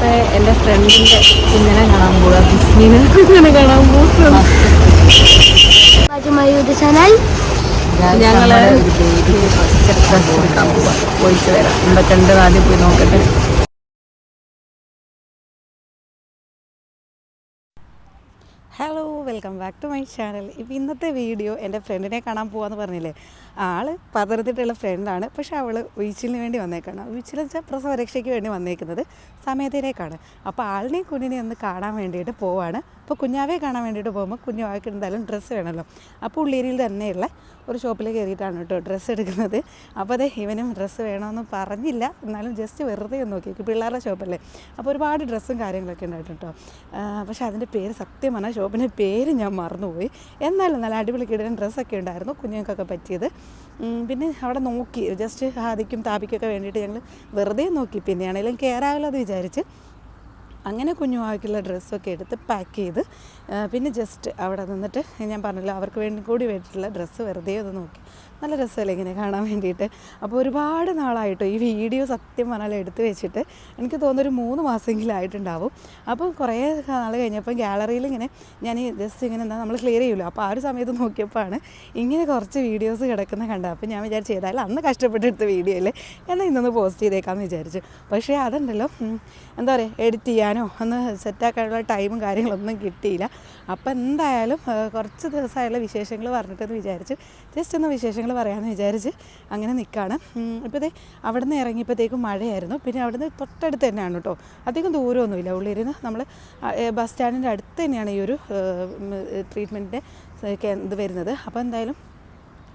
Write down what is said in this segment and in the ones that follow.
ഇപ്പൊ എന്റെ ഫ്രണ്ടിന്റെ കുഞ്ഞിനെ കാണാൻ പോവുക ബിസ്മിനെ കുഞ്ഞിനെ കാണാൻ പോകും ചാനൽ. പോവാ? പോയിട്ട് വരാം. എന്തൊക്കെയുണ്ട് ആദ്യം പോയി നോക്കട്ടെ. Welcome back to my channel. ഇപ്പം ഇന്നത്തെ വീഡിയോ എന്റെ ഫ്രണ്ടിനെ കാണാൻ പോകാമെന്ന് പറഞ്ഞില്ലേ? ആൾ പതർത്തിട്ടുള്ള ഫ്രണ്ടാണ്. പക്ഷെ അവൾ ഉയിച്ചിലിന് വേണ്ടി വന്നേക്കാണ്. ഉയിച്ചിൽ വെച്ചാൽ പ്രസവരക്ഷയ്ക്ക് വേണ്ടി വന്നേക്കുന്നത് സമയത്തിലേക്കാണ് അപ്പോൾ ആളിനെയും കുഞ്ഞിനെയും ഒന്ന് കാണാൻ വേണ്ടിയിട്ട് പോവാണ്. അപ്പോൾ കുഞ്ഞാവെ കാണാൻ വേണ്ടിയിട്ട് പോകുമ്പോൾ കുഞ്ഞുവാക്ക് എന്തായാലും ഡ്രസ്സ് വേണമല്ലോ. അപ്പോൾ ഉള്ളേരിയിൽ തന്നെയുള്ള ഒരു ഷോപ്പിൽ കയറിയിട്ടാണ് കേട്ടോ ഡ്രസ്സ് എടുക്കുന്നത്. അപ്പോൾ അതെ ഇവനും ഡ്രസ്സ് വേണമെന്ന് പറഞ്ഞില്ല. എന്നാലും ജസ്റ്റ് വെറുതെ ഒന്ന് നോക്കി പിള്ളേരുടെ ഷോപ്പല്ലേ അപ്പോൾ ഒരുപാട് ഡ്രസ്സും കാര്യങ്ങളൊക്കെ ഉണ്ടായിട്ട് കേട്ടോ. പക്ഷേ അതിന്റെ പേര് സത്യം പറഞ്ഞാൽ ഷോപ്പിന്റെ പേര് ഞാൻ മറന്നുപോയി. എന്നാലും നല്ല അടിപൊളി കിടന്ന ഡ്രസ്സൊക്കെ ഉണ്ടായിരുന്നു കുഞ്ഞുങ്ങൾക്കൊക്കെ പറ്റിയത്. പിന്നെ അവിടെ നോക്കി. ജസ്റ്റ് ഹാദിക്കും താപിക്കൊക്കെ വേണ്ടിയിട്ട് ഞങ്ങൾ വെറുതെ നോക്കി. പിന്നെയാണെങ്കിലും കയറാമല്ലോ എന്ന് വിചാരിച്ച് അങ്ങനെ കുഞ്ഞുമാക്കുള്ള ഡ്രസ്സൊക്കെ എടുത്ത് പാക്ക് ചെയ്ത് പിന്നെ ജസ്റ്റ് അവിടെ നിന്നിട്ട് ഞാൻ പറഞ്ഞല്ലോ അവർക്ക് വേണ്ടി കൂടി വേണ്ടിയിട്ടുള്ള ഡ്രസ്സ് വെറുതെ ഒന്ന് നോക്കി. നല്ല രസമല്ലേ ഇങ്ങനെ കാണാൻ വേണ്ടിയിട്ട്. അപ്പോൾ ഒരുപാട് നാളായിട്ടോ ഈ വീഡിയോ സത്യം പറഞ്ഞാൽ എടുത്തു വെച്ചിട്ട് എനിക്ക് തോന്നുന്നു ഒരു മൂന്ന് മാസമെങ്കിലും ആയിട്ടുണ്ടാവും. അപ്പോൾ കുറേ നാൾ കഴിഞ്ഞപ്പോൾ ഗ്യാലറിയിൽ ഇങ്ങനെ ഞാൻ ഈ ജസ്റ്റ് ഇങ്ങനെ എന്താ നമ്മൾ ക്ലിയർ ചെയ്യുമല്ലോ അപ്പോൾ ആ ഒരു സമയത്ത് നോക്കിയപ്പോഴാണ് ഇങ്ങനെ കുറച്ച് വീഡിയോസ് കിടക്കുന്ന കണ്ടത്. അപ്പോൾ ഞാൻ വിചാരിച്ചു ഏതായാലും അന്ന് കഷ്ടപ്പെട്ടെടുത്ത വീഡിയോ അല്ലേ? എന്നാൽ ഇന്നൊന്ന് പോസ്റ്റ് ചെയ്തേക്കാമെന്ന് വിചാരിച്ചു. പക്ഷേ അതുണ്ടല്ലോ എന്താ പറയുക എഡിറ്റ് ചെയ്യാനോ ഒന്ന് സെറ്റാക്കാനുള്ള ടൈമും കാര്യങ്ങളൊന്നും കിട്ടിയില്ല. അപ്പോൾ എന്തായാലും കുറച്ച് ദിവസമായുള്ള വിശേഷങ്ങൾ പറഞ്ഞിട്ടെന്ന് വിചാരിച്ച് ജസ്റ്റ് ഒന്ന് വിശേഷങ്ങൾ പറയാമെന്ന് വിചാരിച്ച് അങ്ങനെ നിൽക്കുകയാണ് ഇപ്പോൾ ദേ അവിടെ നിന്ന് ഇറങ്ങിയപ്പോഴത്തേക്കും മഴയായിരുന്നു. പിന്നെ അവിടുന്ന് തൊട്ടടുത്ത് തന്നെയാണ് കേട്ടോ. അധികം ദൂരമൊന്നുമില്ല. ഉള്ളിരുന്ന് നമ്മൾ ബസ് സ്റ്റാൻഡിന്റെ അടുത്ത് തന്നെയാണ് ഈ ഒരു ട്രീറ്റ്മെന്റിന്റെ ഇത് വരുന്നത്. അപ്പോൾ എന്തായാലും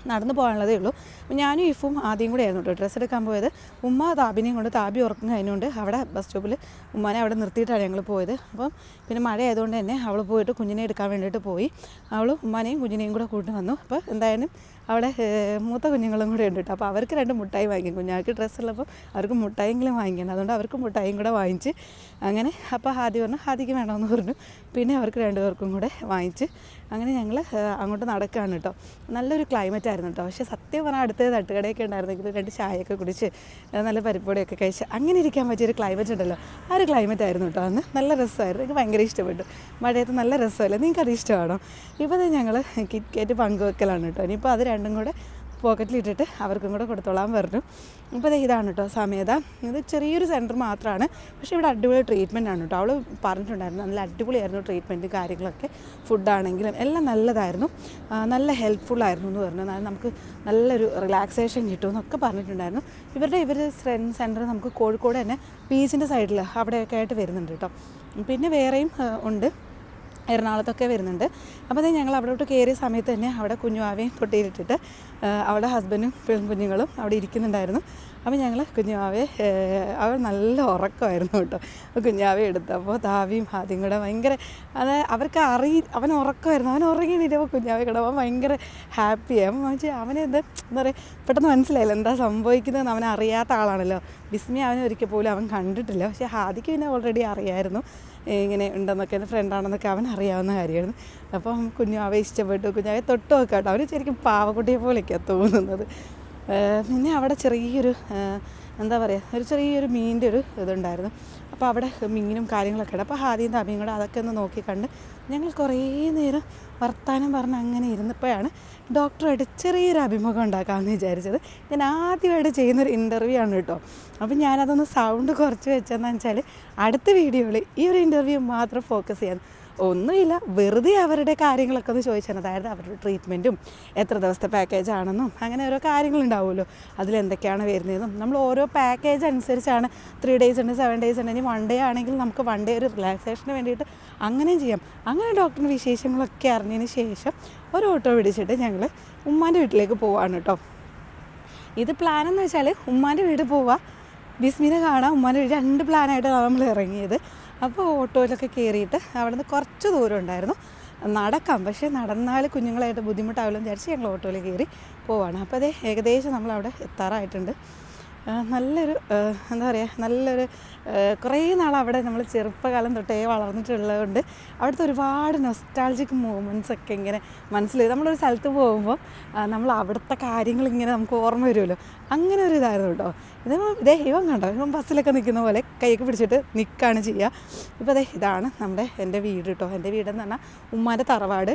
നടന്നു പോകാനുള്ളതേ ഉള്ളൂ. ഞാനും ഇഫും ആദ്യം കൂടെ ആയിരുന്നു കേട്ടോ ഡ്രസ്സ് എടുക്കാൻ പോയത്. ഉമ്മ താബിനെയും കൊണ്ട് താബി ഉറക്കം കഴിഞ്ഞുകൊണ്ട് അവിടെ ബസ് സ്റ്റോപ്പിൽ ഉമ്മാനെ അവിടെ നിർത്തിയിട്ടാണ് ഞങ്ങൾ പോയത്. അപ്പം പിന്നെ മഴ ആയതുകൊണ്ട് തന്നെ അവൾ പോയിട്ട് കുഞ്ഞിനെ എടുക്കാൻ വേണ്ടിയിട്ട് പോയി. അവൾ ഉമ്മാനെയും കുഞ്ഞിനെയും കൂടെ കൂട്ടി വന്നു. അപ്പോൾ എന്തായാലും അവിടെ മൂത്ത കുഞ്ഞുങ്ങളും കൂടെ ഉണ്ട് കേട്ടോ. അപ്പോൾ അവർക്ക് രണ്ട് മുട്ടായി വാങ്ങിക്കും കുഞ്ഞാൾക്ക് ഡ്രസ്സ് ഉള്ളപ്പോൾ അവർക്ക് മുട്ടായെങ്കിലും വാങ്ങിക്കണം അതുകൊണ്ട് അവർക്ക് മുട്ടായും കൂടെ വാങ്ങിച്ച് അങ്ങനെ അപ്പോൾ ഹാദി പറഞ്ഞു ഹാദിക്ക് വേണമെന്ന് പറഞ്ഞു. പിന്നെ അവർക്ക് രണ്ടുപേർക്കും കൂടെ വാങ്ങിച്ച് അങ്ങനെ ഞങ്ങൾ അങ്ങോട്ട് നടക്കുകയാണ് കേട്ടോ. നല്ലൊരു ക്ലൈമറ്റ് ആയിരുന്നു കേട്ടോ. പക്ഷേ സത്യം പറഞ്ഞാൽ അടുത്ത തട്ടുകടയൊക്കെ ഉണ്ടായിരുന്നെങ്കിൽ രണ്ട് ചായയൊക്കെ കുടിച്ച് നല്ല പരിപ്പൊടിയൊക്കെ കഴിച്ച് അങ്ങനെ ഇരിക്കാൻ പറ്റിയൊരു ക്ലൈമറ്റ് ഉണ്ടല്ലോ. ആ ഒരു ക്ലൈമറ്റ് ആയിരുന്നു കേട്ടോ. അന്ന് നല്ല രസമായിരുന്നു. എനിക്ക് ഭയങ്കര ഇഷ്ടപ്പെട്ടു. മഴയത്ത് നല്ല രസമല്ലേ? നിങ്ങൾക്കത് ഇഷ്ടമാണോ? ഇപ്പോൾ ഞങ്ങൾ കിറ്റ് കാറ്റ് പങ്കുവെക്കലാണ് കേട്ടോ. ഇനിയിപ്പോൾ അത് രണ്ടും കൂടെ പോക്കറ്റിലിട്ടിട്ട് അവർക്കും കൂടെ കൊടുത്തോളാൻ പറഞ്ഞു. അപ്പോൾ ഇതാണ് കേട്ടോ സമേത ഇത് ചെറിയൊരു സെന്റർ മാത്രമാണ് പക്ഷേ ഇവിടെ അടിപൊളി ട്രീറ്റ്മെന്റ് ആണ് കേട്ടോ അവൾ പറഞ്ഞിട്ടുണ്ടായിരുന്നു നല്ല അടിപൊളിയായിരുന്നു ട്രീറ്റ്മെന്റ് കാര്യങ്ങളൊക്കെ. ഫുഡാണെങ്കിലും എല്ലാം നല്ലതായിരുന്നു. നല്ല ഹെൽപ്ഫുള്ളായിരുന്നു എന്ന് പറഞ്ഞു. അതായത് നമുക്ക് നല്ലൊരു റിലാക്സേഷൻ കിട്ടും എന്നൊക്കെ പറഞ്ഞിട്ടുണ്ടായിരുന്നു. ഇവരുടെ ഇവരുടെ സെന്റർ നമുക്ക് കോഴിക്കോട് തന്നെ ബീച്ചിന്റെ സൈഡിൽ അവിടെയൊക്കെ ആയിട്ട് വരുന്നുണ്ട് കേട്ടോ പിന്നെ വേറെയും ഉണ്ട്. എറണാകുളത്തൊക്കെ വരുന്നുണ്ട്. അപ്പോൾ ഞങ്ങൾ അവിടോട്ട് കയറിയ സമയത്ത് തന്നെ അവിടെ കുഞ്ഞുവാവയും തൊട്ടിയിലിട്ടിട്ട് അവിടെ ഹസ്ബൻഡും കുഞ്ഞുങ്ങളും അവിടെ ഇരിക്കുന്നുണ്ടായിരുന്നു. അപ്പോൾ ഞങ്ങൾ കുഞ്ഞുവാവയെ അവർ നല്ല ഉറക്കമായിരുന്നു കേട്ടോ. അപ്പോൾ കുഞ്ഞാവയെ എടുത്തപ്പോൾ താവിയും ആദ്യം കൂടെ ഭയങ്കര അത് അവർക്ക് അറി അവൻ ഉറക്കമായിരുന്നു. അവൻ ഉറങ്ങിയിട്ടപ്പോൾ കുഞ്ഞാവയെ കിടപ്പോൾ ഭയങ്കര ഹാപ്പിയായി അപ്പം വെച്ചാൽ അവനെ ഇത് എന്താ പറയുക പെട്ടെന്ന് മനസ്സിലായില്ല? എന്താ സംഭവിക്കുന്നതെന്ന് അവൻ അറിയാത്ത ആളാണല്ലോ. ബിസ്മി അവനെ ഒരിക്കൽ പോലും അവൻ കണ്ടിട്ടില്ല. പക്ഷേ ഹാദിക്ക് പിന്നെ ഓൾറെഡി അറിയായിരുന്നു. ഇങ്ങനെ ഉണ്ടെന്നൊക്കെ എന്റെ ഫ്രണ്ടാണെന്നൊക്കെ അവൻ അറിയാവുന്ന കാര്യമാണ്. അപ്പം കുഞ്ഞാവെ ഇഷ്ടപ്പെട്ടു. കുഞ്ഞാവെ തൊട്ട് നോക്കാട്ടോ അവന് ശരിക്കും പാവക്കുട്ടിയെ പോലെയൊക്കെയാണ് തോന്നുന്നത്. പിന്നെ അവിടെ ചെറിയൊരു എന്താ പറയുക ഒരു ചെറിയൊരു മീനിന്റെ ഒരു ഇതുണ്ടായിരുന്നു. അപ്പോൾ അവിടെ മീനും കാര്യങ്ങളൊക്കെ ഉണ്ട്. അപ്പോൾ ഹാദിയും തമ്മിയും കൂടെ അതൊക്കെ ഒന്ന് നോക്കി കണ്ട് ഞങ്ങൾ കുറേ നേരം വർത്തമാനം പറഞ്ഞ് അങ്ങനെ ഇരുന്നപ്പോഴാണ് ഡോക്ടറായിട്ട് ചെറിയൊരു അഭിമുഖം ഉണ്ടാക്കാമെന്ന് വിചാരിച്ചത്. ഞാൻ ആദ്യമായിട്ട് ചെയ്യുന്നൊരു ഇന്റർവ്യൂ ആണ് കേട്ടോ. അപ്പോൾ ഞാനതൊന്ന് സൗണ്ട് കുറച്ച് വെച്ചതെന്ന് വെച്ചാൽ അടുത്ത വീഡിയോയിൽ ഈ ഒരു ഇന്റർവ്യൂ മാത്രം ഫോക്കസ് ചെയ്യാൻ ഒന്നുമില്ല. വെറുതെ അവരുടെ കാര്യങ്ങളൊക്കെ ഒന്ന് ചോദിച്ചാൽ അതായത് അവരുടെ ട്രീറ്റ്മെന്റും എത്ര ദിവസത്തെ പാക്കേജ് ആണെന്നും അങ്ങനെ ഓരോ കാര്യങ്ങളുണ്ടാവുമല്ലോ. അതിലെന്തൊക്കെയാണ് വരുന്നതെന്നും. നമ്മൾ ഓരോ പാക്കേജ് അനുസരിച്ചാണ് ത്രീ ഡേയ്സ് ഉണ്ട് സെവൻ ഡേയ്സ് ഉണ്ട്. ഇനി വൺ ഡേ ആണെങ്കിൽ നമുക്ക് വൺ ഡേ ഒരു റിലാക്സേഷന് വേണ്ടിയിട്ട് അങ്ങനെയും ചെയ്യാം. അങ്ങനെ ഡോക്ടറിന് വിശേഷങ്ങളൊക്കെ അറിഞ്ഞതിന് ശേഷം ഒരു ഓട്ടോ പിടിച്ചിട്ട് ഞങ്ങൾ ഉമ്മാന്റെ വീട്ടിലേക്ക് പോവാണ് കേട്ടോ ഇത് പ്ലാൻ എന്ന് വെച്ചാൽ ഉമ്മാന്റെ വീട് പോവുക ബിസ്മിനെ കാണാം. ഉമ്മാന്റെ വീട് രണ്ട് പ്ലാനായിട്ടാണ് നമ്മൾ ഇറങ്ങിയത്. അപ്പോൾ ഓട്ടോയിലൊക്കെ കയറിയിട്ട് അവിടെ നിന്ന് കുറച്ച് ദൂരം ഉണ്ടായിരുന്നു. നടക്കാം. പക്ഷേ നടന്നാൽ കുഞ്ഞുങ്ങളായിട്ട് ബുദ്ധിമുട്ടാവില്ലെന്ന് വിചാരിച്ച് ഞങ്ങൾ ഓട്ടോയിൽ കയറി പോവാണ്. അപ്പോൾ അതേ ഏകദേശം നമ്മൾ അവിടെ എത്താറായിട്ടുണ്ട്. നല്ലൊരു എന്താ പറയുക നല്ലൊരു കുറേ നാൾ അവിടെ നമ്മൾ ചെറുപ്പകാലം തൊട്ടേ വളർന്നിട്ടുള്ളതുകൊണ്ട് അവിടുത്തെ ഒരുപാട് നൊസ്റ്റാൾജിക് മൂമെന്റ്സ് ഒക്കെ ഇങ്ങനെ മനസ്സിൽ നമ്മളൊരു സ്ഥലത്ത് പോകുമ്പോൾ നമ്മൾ അവിടുത്തെ കാര്യങ്ങൾ ഇങ്ങനെ നമുക്ക് ഓർമ്മ വരുമല്ലോ. അങ്ങനെ ഒരു ഇതായിരുന്നു കേട്ടോ. ഇത് ഇതേ ഇവൻ കണ്ടോ ഇവൻ ബസ്സിലൊക്കെ നിൽക്കുന്ന പോലെ കൈയൊക്കെ പിടിച്ചിട്ട് നിൽക്കുകയാണ് ചെയ്യുക ഇപ്പോൾ അതെ ഇതാണ് നമ്മുടെ എന്റെ വീട് കേട്ടോ. എന്റെ വീടെന്ന് പറഞ്ഞാൽ ഉമ്മാന്റെ തറവാട്.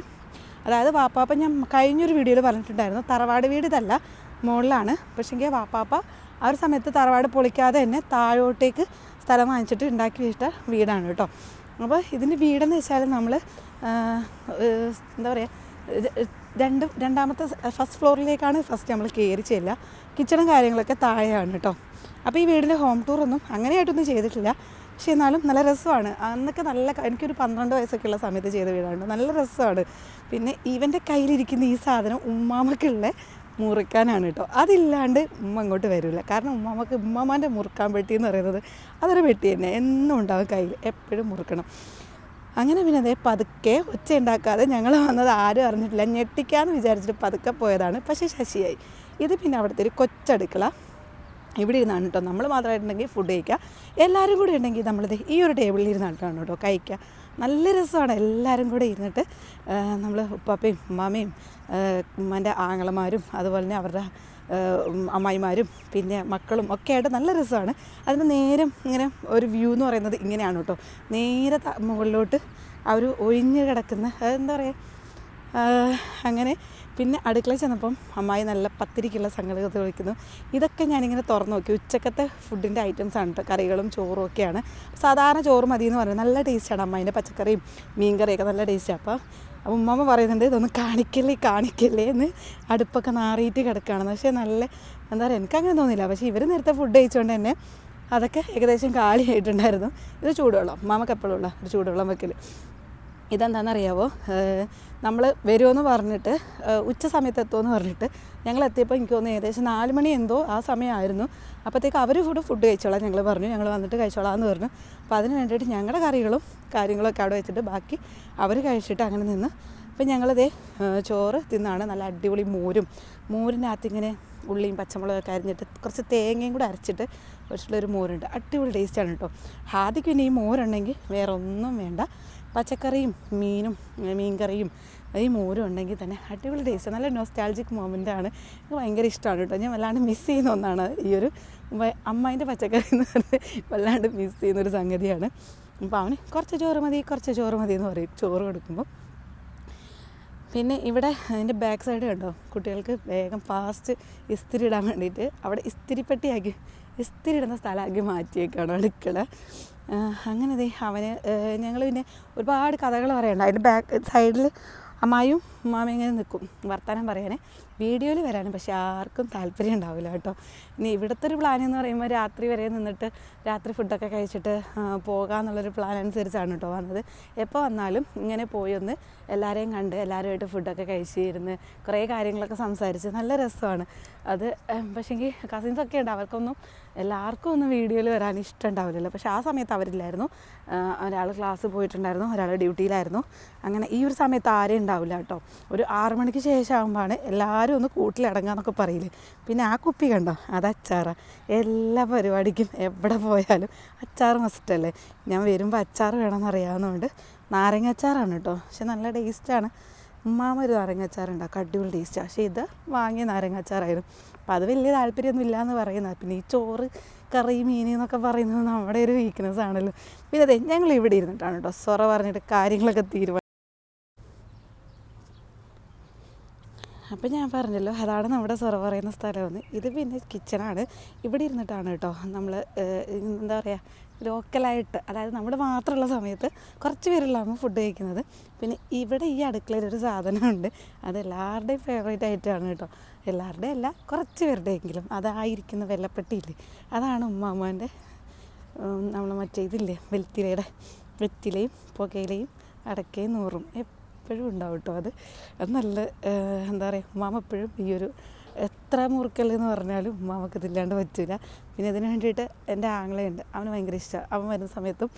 അതായത് വാപ്പാപ്പ ഞാൻ കഴിഞ്ഞൊരു വീഡിയോയിൽ പറഞ്ഞിട്ടുണ്ടായിരുന്നു. തറവാട് വീട് ഇതല്ല മുകളിലാണ്. പക്ഷേങ്കിൽ വാപ്പാപ്പ ആ ഒരു സമയത്ത് തറവാട് പൊളിക്കാതെ തന്നെ താഴോട്ടേക്ക് സ്ഥലം വാങ്ങിച്ചിട്ട് ഉണ്ടാക്കി വെച്ചിട്ട വീടാണ് കേട്ടോ. അപ്പോൾ ഇതിന്റെ വീടെന്ന് വെച്ചാൽ നമ്മൾ എന്താ പറയുക രണ്ട് രണ്ടാമത്തെ ഫസ്റ്റ് ഫ്ലോറിലേക്കാണ് ഫസ്റ്റ് നമ്മൾ കയറി ചെല്ലുക. കിച്ചണും കാര്യങ്ങളൊക്കെ താഴെയാണ് കേട്ടോ. അപ്പോൾ ഈ വീടിന്റെ ഹോം ടൂറൊന്നും അങ്ങനെയായിട്ടൊന്നും ചെയ്തിട്ടില്ല. പക്ഷേ എന്നാലും നല്ല രസമാണ്. അന്നൊക്കെ നല്ല എനിക്കൊരു പന്ത്രണ്ട് വയസ്സൊക്കെ ഉള്ള സമയത്ത് ചെയ്ത വീടാണ്. നല്ല രസമാണ്. പിന്നെ ഇവന്റെ കയ്യിലിരിക്കുന്ന ഈ സാധനം ഉമ്മാമക്കുള്ള മുറിക്കാനാണ് കേട്ടോ. അതില്ലാണ്ട് ഉമ്മ അങ്ങോട്ട് വരില്ല കാരണം ഉമ്മമ്മക്ക് ഉമ്മാമാന്റെ മുറുക്കാൻ പെട്ടി എന്ന് പറയുന്നത് അതൊരു പെട്ടി തന്നെ. എന്നും ഉണ്ടാവും കയ്യിൽ. എപ്പോഴും മുറുക്കണം. അങ്ങനെ പിന്നെ അതേ പതുക്കെ ഒച്ച ഉണ്ടാക്കാതെ ഞങ്ങൾ വന്നത് ആരും അറിഞ്ഞിട്ടില്ല. ഞെട്ടിക്കാന്ന് വിചാരിച്ചിട്ട് പതുക്കെ പോയതാണ്. പക്ഷേ ശശിയായി. ഇത് പിന്നെ അവിടുത്തെ ഒരു കൊച്ചടുക്കള. ഇവിടെ ഇരുന്നാണ് കേട്ടോ. നമ്മൾ മാത്രമായിട്ടുണ്ടെങ്കിൽ ഫുഡ് കഴിക്കുക. എല്ലാവരും കൂടെ ഉണ്ടെങ്കിൽ നമ്മളിത് ഈ ഒരു ടേബിളിൽ ഇരുന്നിട്ടാണ് കേട്ടോ. കഴിക്കുക. നല്ല രസമാണ്. എല്ലാവരും കൂടെ ഇരുന്നിട്ട് നമ്മൾ ഉപ്പാപ്പയും ഉമ്മാമയും ഉമ്മന്റെ ആങ്ങളമാരും അതുപോലെ തന്നെ അവരുടെ അമ്മായിമാരും പിന്നെ മക്കളും ഒക്കെ ആയിട്ട് നല്ല രസമാണ്. അതിന് നേരം ഇങ്ങനെ ഒരു വ്യൂ എന്ന് പറയുന്നത് ഇങ്ങനെയാണ് കേട്ടോ. നേരെ മുകളിലോട്ട് അവർ ഒഴിഞ്ഞ് കിടക്കുന്ന അതെന്താ പറയുക അങ്ങനെ പിന്നെ അടുക്കളയിൽ ചെന്നപ്പം അമ്മായി നല്ല പത്തിരിക്കുള്ള സംഗതികൾ വിളിക്കുന്നു. ഇതൊക്കെ ഞാനിങ്ങനെ തുറന്നു നോക്കി. ഉച്ചക്കത്തെ ഫുഡിന്റെ ഐറ്റംസ് ആണ് കേട്ടോ കറികളും ചോറും ഒക്കെയാണ്. സാധാരണ ചോറ് മതി എന്ന് പറയുന്നത് നല്ല ടേസ്റ്റാണ് അമ്മായിന്റെ പച്ചക്കറിയും മീൻകറിയൊക്കെ നല്ല ടേസ്റ്റാണ് അപ്പോൾ ഉമ്മാമ്മ പറയുന്നുണ്ട് ഇതൊന്നും കാണിക്കല്ലേ കാണിക്കല്ലേ എന്ന് അടുപ്പൊക്കെ നാറിയിട്ട് കിടക്കുകയാണെന്ന് പക്ഷേ നല്ല എന്താ പറയുക എനിക്കങ്ങനെ തോന്നിയില്ല. പക്ഷേ ഇവർ നേരത്തെ ഫുഡ് കഴിച്ചുകൊണ്ട് തന്നെ അതൊക്കെ ഏകദേശം കാലിയായിട്ടുണ്ടായിരുന്നു. ഇത് ചൂടുവെള്ളം. മാമക്ക് എപ്പോഴും ഉള്ള ഒരു ചൂടുവെള്ളം വെക്കൽ ഇതെന്താണെന്നറിയാവോ? നമ്മൾ വരുമെന്ന് പറഞ്ഞിട്ട് ഉച്ച സമയത്ത് എത്തുമെന്ന് പറഞ്ഞിട്ട് ഞങ്ങൾ എത്തിയപ്പോൾ എനിക്ക് തോന്നുന്നു ഏകദേശം നാല് മണി എന്തോ ആ സമയമായിരുന്നു. അപ്പോഴത്തേക്ക് അവർ ഫുഡ് ഫുഡ് കഴിച്ചോളാം ഞങ്ങൾ പറഞ്ഞു. ഞങ്ങൾ വന്നിട്ട് കഴിച്ചോളാം എന്ന് പറഞ്ഞു. അപ്പോൾ അതിന് വേണ്ടിയിട്ട് ഞങ്ങളുടെ കറികളും കാര്യങ്ങളൊക്കെ അവിടെ വെച്ചിട്ട് ബാക്കി അവർ കഴിച്ചിട്ട് അങ്ങനെ നിന്ന്. അപ്പം ഞങ്ങളിതേ ചോറ് തിന്നാണ്. നല്ല അടിപൊളി മോരും. മോരിനകത്ത് ഇങ്ങനെ ഉള്ളിയും പച്ചമുളകൊക്കെ അരിഞ്ഞിട്ട് കുറച്ച് തേങ്ങയും കൂടെ അരച്ചിട്ട് വെച്ചിട്ടുള്ളൊരു മോരുണ്ട്. അടിപൊളി ടേസ്റ്റാണ് കേട്ടോ ആദ്യം പിന്നെ ഈ മോരുണ്ടെങ്കിൽ വേറെ ഒന്നും വേണ്ട. പച്ചക്കറിയും മീനും മീൻകറിയും ഈ മോരും ഉണ്ടെങ്കിൽ തന്നെ അടിപൊളി ടേസ്റ്റ് നല്ല നോസ്റ്റാൾജിക് മൊമെന്റ് ആണ്. എനിക്ക് ഭയങ്കര ഇഷ്ടമാണ് കേട്ടോ. ഞാൻ വല്ലാണ്ട് മിസ് ചെയ്യുന്ന ഒന്നാണ് ഈ ഒരു അമ്മേന്റെ പച്ചക്കറി എന്ന് പറഞ്ഞ് വല്ലാണ്ട് മിസ് ചെയ്യുന്നൊരു സംഗതിയാണ്. അപ്പോൾ അവന് കുറച്ച് ചോറ് മതി കുറച്ച് ചോറ് മതി എന്ന് പറയും. ചോറ് കൊടുക്കുമ്പോൾ പിന്നെ ഇവിടെ അതിന്റെ ബാക്ക് സൈഡ് കണ്ടോ? കുട്ടികൾക്ക് വേഗം ഫാസ്റ്റ് ഇസ്തിരി ഇടാൻ വേണ്ടിയിട്ട് അവിടെ ഇസ്തിരിപ്പെട്ടിയാക്കി ഇസ്തിരി ഇടുന്ന സ്ഥലമാക്കി മാറ്റിയേക്കാണ് അടുക്കള. അങ്ങനെ ദേ അവന് ഞങ്ങൾ പിന്നെ ഒരുപാട് കഥകൾ പറയണ്ട. അതിന്റെ ബാക്ക് സൈഡിൽ അമ്മായും ഉമ്മാമയും ഇങ്ങനെ നിൽക്കും വർത്തമാനം പറയാനേ. വീഡിയോയിൽ വരാനും പക്ഷെ ആർക്കും താല്പര്യം ഉണ്ടാവില്ല കേട്ടോ. ഇനി ഇവിടുത്തെ ഒരു പ്ലാൻ എന്ന് പറയുമ്പോൾ രാത്രി വരെ നിന്നിട്ട് രാത്രി ഫുഡൊക്കെ കഴിച്ചിട്ട് പോകാമെന്നുള്ളൊരു പ്ലാൻ അനുസരിച്ചാണ് കേട്ടോ വന്നത്. എപ്പോൾ വന്നാലും ഇങ്ങനെ പോയി ഒന്ന് എല്ലാവരെയും കണ്ട് എല്ലാവരുമായിട്ട് ഫുഡൊക്കെ കഴിച്ചിരുന്ന് കുറേ കാര്യങ്ങളൊക്കെ സംസാരിച്ച് നല്ല രസമാണ്. അത് പക്ഷേങ്കിൽ കസിൻസൊക്കെ ഉണ്ട് അവർക്കൊന്നും എല്ലാവർക്കും ഒന്നും വീഡിയോയിൽ വരാൻ ഇഷ്ടം ഉണ്ടാവില്ലല്ലോ. പക്ഷേ ആ സമയത്ത് അവരില്ലായിരുന്നു. ഒരാൾ ക്ലാസ് പോയിട്ടുണ്ടായിരുന്നു ഒരാൾ ഡ്യൂട്ടിയിലായിരുന്നു അങ്ങനെ ഈ ഒരു സമയത്ത് ആരും ഉണ്ടാവില്ല കേട്ടോ. ഒരു ആറു മണിക്ക് ശേഷം ആകുമ്പോഴാണ് എല്ലാവരും ഒന്ന് കൂട്ടിലടങ്ങാന്നൊക്കെ പറയില്ലേ. പിന്നെ ആ കുപ്പി കണ്ടോ? അത് അച്ചാറാണ് എല്ലാ പരിപാടിക്കും എവിടെ പോയാലും അച്ചാർ മസ്റ്റല്ലേ ഞാൻ വരുമ്പോൾ അച്ചാർ വേണമെന്ന് അറിയാവുന്നതുകൊണ്ട് നാരങ്ങ അച്ചാറാണ് കേട്ടോ. പക്ഷെ നല്ല ടേസ്റ്റാണ് ഉമ്മാമ ഒരു നാരങ്ങ അച്ചാറുണ്ടാക്കും അടിപൊളി ടേസ്റ്റാണ് പക്ഷേ ഇത് വാങ്ങിയ നാരങ്ങ അച്ചാറായിരുന്നു. അപ്പം അത് വലിയ താല്പര്യമൊന്നും ഇല്ലയെന്ന് പറയുന്നത്. പിന്നെ ഈ ചോറ് കറി മീൻ എന്നൊക്കെ പറയുന്നത് നമ്മുടെ ഒരു വീക്ക്നെസ് ആണല്ലോ. പിന്നെ അതെ ഞങ്ങൾ ഇവിടെ ഇരുന്നിട്ടാണ് കേട്ടോ. സൊറ പറഞ്ഞിട്ട് കാര്യങ്ങളൊക്കെ തീരുമാനം അപ്പം ഞാൻ പറഞ്ഞല്ലോ അതാണ് നമ്മുടെ സൊറ പറയുന്ന സ്ഥലമെന്ന്. ഇത് പിന്നെ കിച്ചണാണ് ഇവിടെ ഇരുന്നിട്ടാണ് കേട്ടോ നമ്മൾ എന്താ പറയുക ലോക്കലായിട്ട് അതായത് നമ്മുടെ മാത്രമുള്ള സമയത്ത് കുറച്ച് പേരുള്ളതാണ് ഫുഡ് കഴിക്കുന്നത്. പിന്നെ ഇവിടെ ഈ അടുക്കളയിൽ ഒരു സാധനമുണ്ട്. അത് എല്ലാവരുടെയും ഫേവറേറ്റ് ആയിട്ടാണ് കേട്ടോ എല്ലാവരുടെയും അല്ല കുറച്ച് പേരുടെയെങ്കിലും. അതായിരിക്കുന്ന വെല്ലപ്പെട്ടിയില്ലേ അതാണ് ഉമ്മാമ്മേന്റെ നമ്മൾ മറ്റേ ഇതില്ലേ വെൽത്തിലയുടെ വെറ്റിലയും പുകയിലയും അടക്കയും നൂറും. എപ്പോഴും ഉണ്ടാവും കേട്ടോ അത്. അത് നല്ല എന്താ പറയുക ഉമ്മാമ എപ്പോഴും ഈ ഒരു എത്ര മുറുക്കൽ എന്ന് പറഞ്ഞാലും ഉമ്മാമക്ക് ഇതില്ലാണ്ട് പറ്റില്ല പിന്നെ ഇതിന് വേണ്ടിയിട്ട് എന്റെ ആങ്ങളയുണ്ട്. അവന് ഭയങ്കര ഇഷ്ടമാണ് അവൻ വരുന്ന സമയത്തും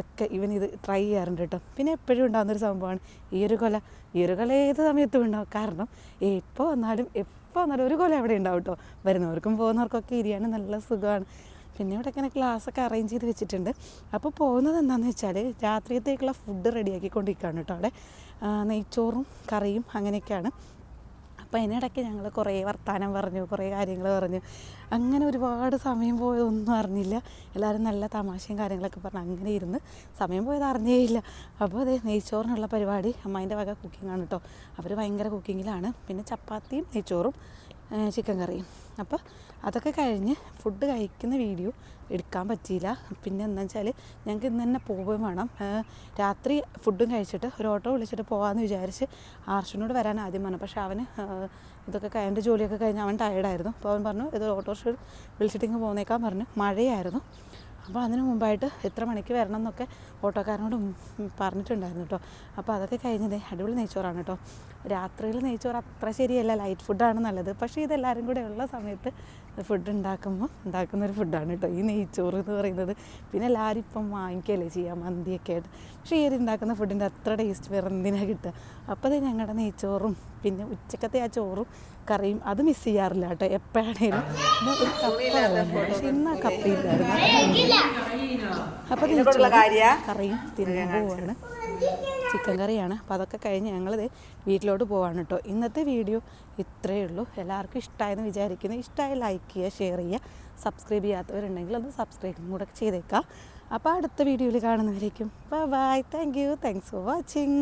ഒക്കെ ഇവൻ ഇത് ട്രൈ ചെയ്യാറുണ്ട് കേട്ടോ പിന്നെ എപ്പോഴും ഉണ്ടാകുന്നൊരു സംഭവമാണ് ഈ ഒരു കൊല. ഈ ഒരു കൊല ഏത് സമയത്തും ഉണ്ടാവും. കാരണം എപ്പോൾ വന്നാലും എപ്പോൾ വന്നാലും ഒരു കൊല അവിടെ ഉണ്ടാവും കേട്ടോ വരുന്നവർക്കും പോകുന്നവർക്കൊക്കെ ഇരിയാണ് നല്ല സുഖമാണ്. പിന്നെ ഇവിടെ ഇങ്ങനെ ക്ലാസ്സൊക്കെ അറേഞ്ച് ചെയ്ത് വെച്ചിട്ടുണ്ട്. അപ്പോൾ പോകുന്നത് എന്താണെന്ന് വെച്ചാൽ രാത്രിയത്തേക്കുള്ള ഫുഡ് റെഡിയാക്കിക്കൊണ്ടിരിക്കുകയാണ് കേട്ടോ അവിടെ. നെയ്ച്ചോറും കറിയും അങ്ങനെയൊക്കെയാണ്. അപ്പോൾ അതിനിടയ്ക്ക് ഞങ്ങൾ കുറേ വർത്തമാനം പറഞ്ഞു കുറേ കാര്യങ്ങൾ പറഞ്ഞു. അങ്ങനെ ഒരുപാട് സമയം പോയതൊന്നും അറിഞ്ഞില്ല. എല്ലാവരും നല്ല തമാശയും കാര്യങ്ങളൊക്കെ പറഞ്ഞു. അങ്ങനെ ഇരുന്ന് സമയം പോയത് അറിഞ്ഞേയില്ല അപ്പോൾ അതെ നെയ്ച്ചോറിനുള്ള പരിപാടി അമ്മായിന്റെ വക കുക്കിംഗ് ആണ് കേട്ടോ. അവർ ഭയങ്കര കുക്കിങ്ങിലാണ് പിന്നെ ചപ്പാത്തിയും നെയ്ച്ചോറും ചിക്കൻ കറിയും. അപ്പോൾ അതൊക്കെ കഴിഞ്ഞ് ഫുഡ് കഴിക്കുന്ന വീഡിയോ എടുക്കാൻ പറ്റിയില്ല. പിന്നെ എന്താ വെച്ചാൽ ഞങ്ങൾക്ക് ഇന്ന് തന്നെ പോവുകയും വേണം. രാത്രി ഫുഡും കഴിച്ചിട്ട് ഒരു ഓട്ടോ വിളിച്ചിട്ട് പോകാമെന്ന് വിചാരിച്ച് ആർഷനോട് വരാൻ ആദ്യം പറഞ്ഞു പക്ഷേ അവന് ഇതൊക്കെ കഴിഞ്ഞ ജോലിയൊക്കെ കഴിഞ്ഞ് അവൻ ടയർഡായിരുന്നു അപ്പോൾ അവൻ പറഞ്ഞു ഇത് ഓട്ടോറിക്ഷ വിളിച്ചിട്ട് ഇങ്ങ് പോന്നേക്കാൻ പറഞ്ഞു മഴയായിരുന്നു. അപ്പോൾ അതിന് മുമ്പായിട്ട് എത്ര മണിക്ക് വരണം എന്നൊക്കെ ഓട്ടോക്കാരനോട് പറഞ്ഞിട്ടുണ്ടായിരുന്നു കേട്ടോ. അപ്പോൾ അതൊക്കെ കഴിഞ്ഞതേ അടിപൊളി നെയ്ച്ചോറാണ് കേട്ടോ. രാത്രിയിൽ നെയ്ച്ചോറ് അത്ര ശരിയല്ല ലൈറ്റ് ഫുഡാണ് നല്ലത്. പക്ഷേ ഇതെല്ലാവരും കൂടെ ഉള്ള സമയത്ത് ഫുഡ് ഉണ്ടാക്കുമ്പോൾ ഉണ്ടാക്കുന്ന ഒരു ഫുഡാണ് കേട്ടോ. ഈ നെയ്ച്ചോറ് എന്ന് പറയുന്നത്. പിന്നെ എല്ലാവരും ഇപ്പം വാങ്ങിക്കുകയല്ലേ ചെയ്യുക മന്തിയൊക്കെ ആയിട്ട്. പക്ഷേ ഈ ഒരു ഉണ്ടാക്കുന്ന ഫുഡിന്റെ അത്ര ടേസ്റ്റ് വേറെ എന്തിനാണ് കിട്ടുക? അപ്പോൾ അത് ഞങ്ങളുടെ നെയ്ച്ചോറും പിന്നെ ഉച്ചക്കത്തെ ആ ചോറും കറിയും അത് മിസ് ചെയ്യാറില്ല കേട്ടോ. എപ്പോഴാണേലും ഒരു കപ്പ പക്ഷെ ഇന്ന് ആ കപ്പയില്ലായിരുന്നു അപ്പോൾ നെയ്ച്ചോറും കറിയും തിന്നാൻ പോവാണ്. ചിക്കൻ കറിയാണ്. അപ്പോൾ അതൊക്കെ കഴിഞ്ഞ് ഞങ്ങളിത് വീട്ടിലോട്ട് പോവാണ് കേട്ടോ. ഇന്നത്തെ വീഡിയോ ഇത്രയേ ഉള്ളൂ. എല്ലാവർക്കും ഇഷ്ടമായെന്ന് വിചാരിക്കുന്നു. ഇഷ്ടമായി ലൈക്ക് ചെയ്യുക ഷെയർ ചെയ്യുക സബ്സ്ക്രൈബ് ചെയ്യാത്തവരുണ്ടെങ്കിൽ ഒന്ന് സബ്സ്ക്രൈബും കൂടെ ചെയ്തേക്കാം. അപ്പോൾ അടുത്ത വീഡിയോയിൽ കാണുന്നവരേക്കും. Bye bye thank you thanks for watching